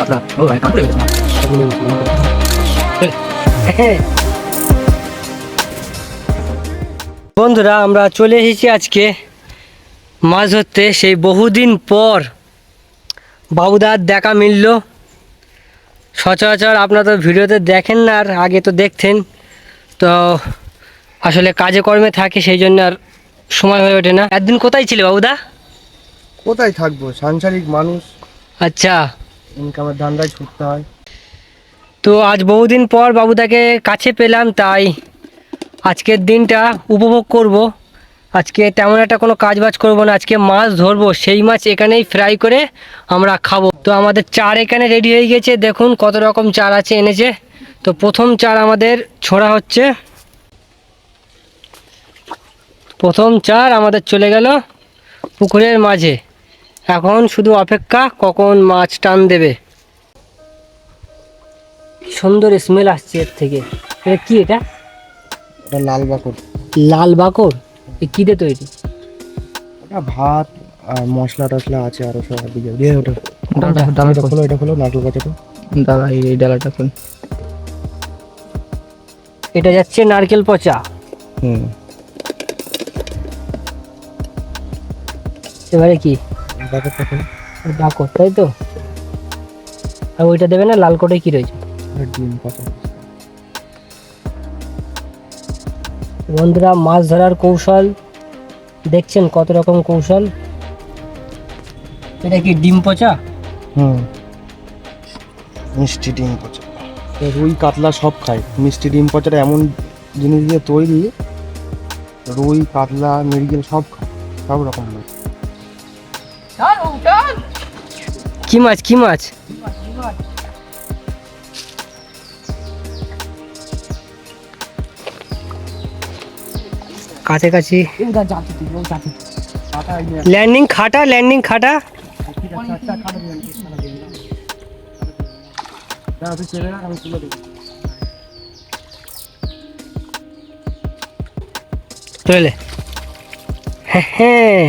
কাতলা ও ভাই কাতলা গেছে বন্ধুরা আমরা চলে এসেছি আজকে মাছ ধরতে সেই বহুদিন পর বাবুদার দেখা মিলল। সচরাচর আপনারা তো ভিডিওতে দেখেন না আর আগে তো দেখতেন। তো আসলে কাজে কর্মে থাকে সেই জন্য আর সময় হয়ে ওঠে না। একদিন কোথায় ছিলে বাবুদা? কোথায় থাকব? সাংসারিক মানুষ। আচ্ছা। ইনকামের ধান্দায় ছুটতে হয়। তো আজ বহুদিন পর বাবুদাকে কাছে পেলাম, তাই আজকের দিনটা উপভোগ করব। আজকে তেমন একটা কোনো কাজ বাজ করব না, আজকে মাছ ধরবো, সেই মাছ এখানেই ফ্রাই করে আমরা খাব। তো আমাদের চার এখানে রেডি হয়ে গেছে, দেখুন কত রকম চার আছে এনেছে। তো প্রথম চার আমাদের ছোড়া হচ্ছে। প্রথম চার আমাদের চলে গেল পুকুরের মাঝে। এখন শুধু অপেক্ষা কখন মাছ টান দেবে। সুন্দর স্মেল আসছে এর থেকে। এটা কি এটা? ওটা লাল বাকর। লাল বাকর? এ কি দিয়ে তৈরি? ওটা ভাত আর মশলা টশলা আছে আরও সব দিকে দিয়ে। ওটা। ডালা এটা ডালাটা খোলো এটা খোলো নারকেল গাছটা দাদা এই ডালাটা খুল। এটা যাচ্ছে নারকেল পচা। হুম। এবারে কি? তাই তো? আর ওইটা দেবে না লাল কোটে কি রয়েছে? ডিম বন্ধুরা মাছ ধরার কৌশল দেখছেন কত রকম কৌশল? এটা কি ডিম পচা? হুম। মিষ্টি ডিম পচা। রুই কাতলা সব খায় মিষ্টি ডিম পচাটা এমন জিনিস দিয়ে তৈরি রুই কাতলা মৃগেল সব খায় সব রকম কি মাছ কি মাছ কাছাকাছি ল্যান্ডিং খাটা ল্যান্ডিং খাটা। চলে হ্যাঁ হ্যাঁ।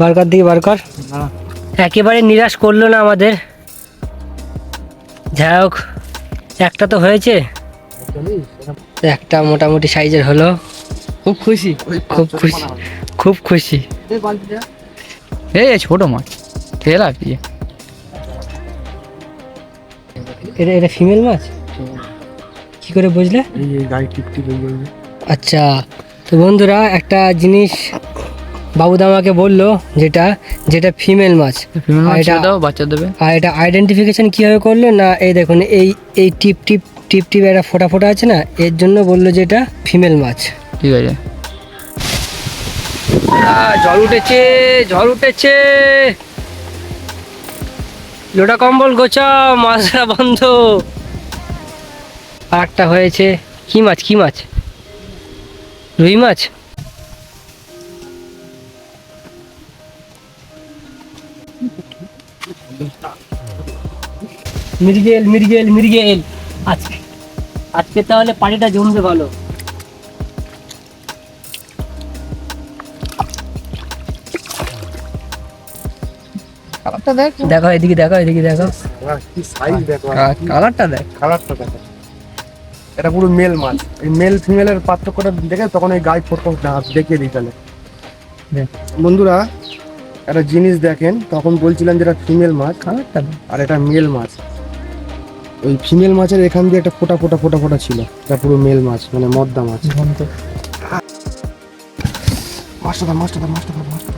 বারকার দিকে বারকার একেবারে নিরাশ করল না আমাদের। যাই হোক একটা তো হয়েছে। একটা মোটামুটি সাইজের হলো। খুব খুশি। খুব খুশি খুব খুশি। এই এই ছোট মাছ। তেলা পিয়ে এটা এটা ফিমেল মাছ? কি করে বুঝলে? আচ্ছা তো বন্ধুরা একটা জিনিস বাবুদা আমাকে বলল যেটা যেটা ফিমেল মাছ। এটা- দাও বাচ্চা দেবে। আর এটা আইডেন্টিফিকেশন কীভাবে করল? না এই দেখুন এই এই টিপ টিপ টিপ টিপ একটা ফোটা ফোটা আছে না এর জন্য বলল যে এটা ফিমেল মাছ। ঠিক আছে। উঠেছে জল উঠেছে। লোটা কম্বল গোছাও মাছরা বন্ধ। আর একটা হয়েছে। কি মাছ কি মাছ? রুই মাছ? মির্গেল মির্গেল মির্গেল। আজকে আজকে তাহলে পানিটা জমবে ভালো। কালারটা দেখ। দেখো এদিকে দেখো এদিকে দেখো। সাইজ দেখো। কালারটা দেখ। কালারটা দেখো। এটা পুরো মেল মাছ। এই মেল ফিমেলের পার্থক্যটা দেখে তখন এই গায়ে ফোটো দেখিয়ে দিই তাহলে। বন্ধুরা একটা জিনিস দেখেন তখন বলছিলাম যেটা ফিমেল মাছ। কালারটা আর এটা মেল মাছ। ওই ফিমেল মাছের এখান দিয়ে একটা ফোটা ফোটা ফোটা ফোটা ছিল। এটা পুরো মেল মাছ মানে মদ্দা মাছ। মাছটা মাছটা মাছটা মাছটা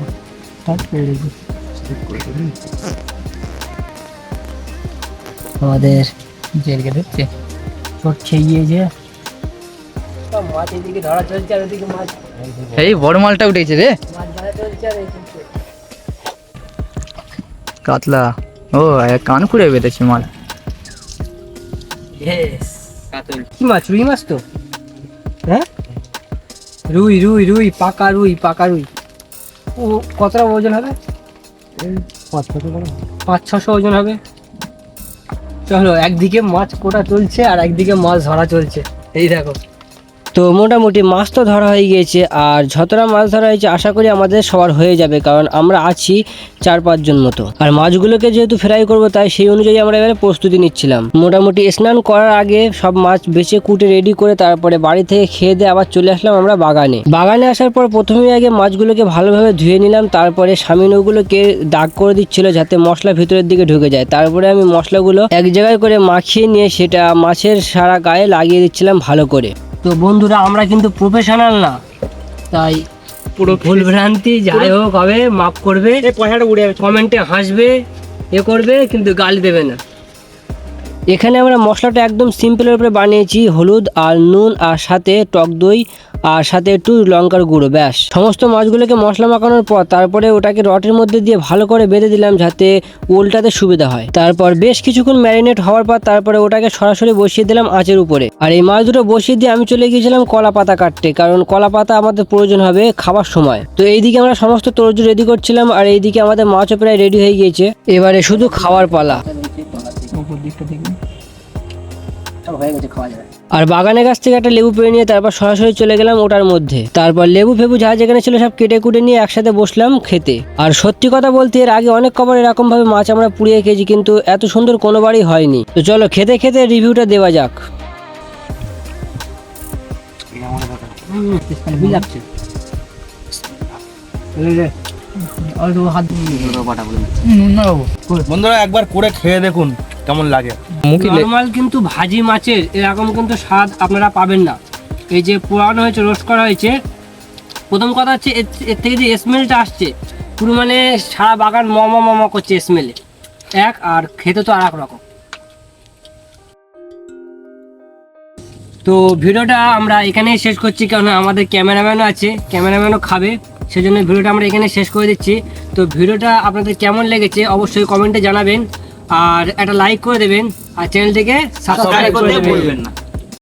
আমাদের জেলকে দেখছে চোট খেয়ে যে মাছ এদিকে ধরা চলছে আর ওদিকে মাছ। এই বড় মালটা উঠেছে রে। মাছ ধরা চলছে আর কাতলা। ও এক কান খুঁড়ে বেঁধেছে মাল। Yes. কি মাছ রুই মাছ তো? হ্যাঁ? রুই রুই রুই পাকা রুই পাকা রুই। ও কতটা ওজন হবে? পাঁচ ছশো পাঁচ ছশো ওজন হবে। চলো একদিকে মাছ কোটা চলছে আর একদিকে মাছ ধরা চলছে। এই দেখো। তো মোটামুটি মাছ তো ধরা হয়ে গিয়েছে, আর যতটা মাছ ধরা হয়েছে আশা করি আমাদের সবার হয়ে যাবে, কারণ আমরা আছি চার পাঁচজন মতো। আর মাছগুলোকে যেহেতু ফ্রাই করব, তাই সেই অনুযায়ী আমরা এবারে প্রস্তুতি নিচ্ছিলাম। মোটামুটি স্নান করার আগে সব মাছ বেছে কুটে রেডি করে তারপরে বাড়ি থেকে খেয়ে দিয়ে আবার চলে আসলাম আমরা বাগানে। বাগানে আসার পর প্রথমে আগে মাছগুলোকে ভালোভাবে ধুয়ে নিলাম, তারপরে স্বামীন ওগুলোকে দাগ করে দিচ্ছিল যাতে মশলা ভিতরের দিকে ঢুকে যায়। তারপরে আমি মশলাগুলো এক জায়গায় করে মাখিয়ে নিয়ে সেটা মাছের সারা গায়ে লাগিয়ে দিচ্ছিলাম ভালো করে। তো বন্ধুরা আমরা কিন্তু প্রফেশনাল না। তাই পুরো ভুলভ্রান্তি যাই হোক হবে মাফ করবে। এই পয়সাটা উড়ে যাবে কমেন্টে হাসবে এ করবে কিন্তু গালি দেবে না। এখানে আমরা মশলাটা একদম সিম্পলের উপরে বানিয়েছি হলুদ আর নুন আর সাথে টক দই। আর সাথে একটু লঙ্কার গুঁড়ো ব্যাস। সমস্ত মাছগুলোকে মশলা মাখানোর পর তারপরে ওটাকে রটের মধ্যে দিয়ে ভালো করে বেঁধে দিলাম যাতে উল্টাতে সুবিধা হয়। তারপর বেশ কিছুক্ষণ ম্যারিনেট হওয়ার পর তারপরে ওটাকে সরাসরি বসিয়ে দিলাম আঁচের উপরে। আর এই মাছ দুটো বসিয়ে দিয়ে আমি চলে গিয়েছিলাম কলা পাতা কাটতে কারণ কলা পাতা আমাদের প্রয়োজন হবে খাবার সময়। তো এইদিকে আমরা সমস্ত তরজু রেডি করছিলাম আর এইদিকে আমাদের মাছও প্রায় রেডি হয়ে গিয়েছে। এবারে শুধু খাওয়ার পালা। হয়ে গেছে খাওয়া যাবে। আর বাগানের কাছ থেকে একটা লেবু পেরে নিয়ে তারপর সরাসরি চলে গেলাম ওটার মধ্যে। তারপর লেবু ফেবু যা যেখানে ছিল সব কেটে কুটে নিয়ে একসাথে বসলাম খেতে। আর সত্যি কথা বলতে এর আগে অনেক কবার এরকম ভাবে মাছ আমরা পুড়িয়ে খেয়েছি, কিন্তু এত সুন্দর কোনোবারই হয়নি। তো চলো খেতে খেতে রিভিউটা দেওয়া যাক। বন্ধুরা, একবার করে খেয়ে দেখুন। কেমন লাগে? নর্মাল কিন্তু ভাজি মাছের এরকম কিন্তু স্বাদ আপনারা পাবেন না। এই যে পোড়ানো হয়েছে রোস্ট করা হয়েছে প্রথম কথা হচ্ছে এর- থেকে যে স্মেলটা আসছে পুরো মানে সারা বাগান মম মম করছে স্মেলে এক আর খেতে তো আর এক রকম। তো ভিডিওটা আমরা এখানেই শেষ করছি কারণ আমাদের ক্যামেরাম্যানও আছে ক্যামেরাম্যানও খাবে সেজন্য ভিডিওটা আমরা এখানে শেষ করে দিচ্ছি। তো ভিডিওটা আপনাদের কেমন লেগেছে অবশ্যই কমেন্টে জানাবেন। আর একটা লাইক করে দেবেন আর চ্যানেলটিকে সাবস্ক্রাইব করে দেবেন।